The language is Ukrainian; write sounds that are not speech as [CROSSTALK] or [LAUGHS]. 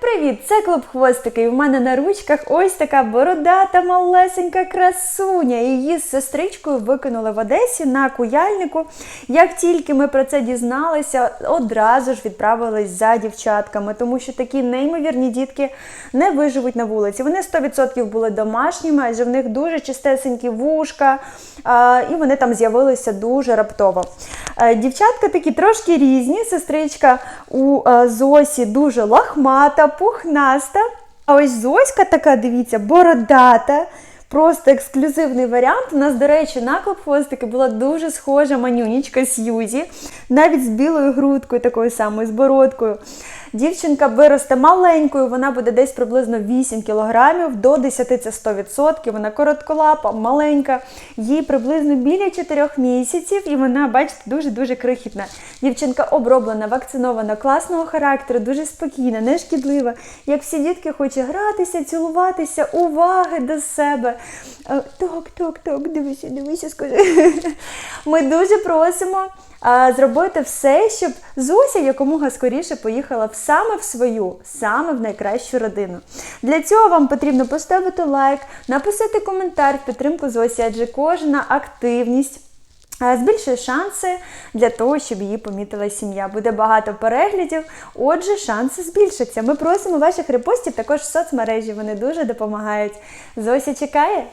Привіт! Це клуб хвостики. І в мене на ручках ось така бородата малесенька красуня. Її з сестричкою викинули в Одесі на куяльнику. Як тільки ми про це дізналися, одразу ж відправились за дівчатками, тому що такі неймовірні дітки не виживуть на вулиці. Вони 100% були домашніми, адже в них дуже чистесенькі вушка, і вони там з'явилися дуже раптово. Е, Дівчатка такі трошки різні. Сестричка у е, Зосі дуже лахмата, пухнаста. А ось Зоська така, дивіться, бородата. Просто ексклюзивний варіант. У нас, до речі, на клоп-хвостики була дуже схожа манюнічка Сьюзі, навіть з білою грудкою, такою самою, з бородкою. Дівчинка виросте маленькою, вона буде десь приблизно 8 кілограмів, до 10 це 100%. Вона коротколапа, маленька, їй приблизно біля 4 місяців, і вона, бачите, дуже-дуже крихітна. Дівчинка оброблена, вакцинована, класного характеру, дуже спокійна, не шкідлива. Як всі дітки хоче гратися, цілуватися, уваги до себе. Е, Так, так, так, дивися, дивися, скажи. [LAUGHS] Ми дуже просимо зробити все, щоб Зося якомога скоріше поїхала саме в свою, саме в найкращу родину. Для цього вам потрібно поставити лайк, написати коментар в підтримку Зосі, адже кожна активність. Збільшує шанси для того, щоб її помітила сім'я. Буде багато переглядів, отже, шанси збільшаться. Ми просимо ваших репостів також в соцмережі. Вони дуже допомагають. Зося чекає.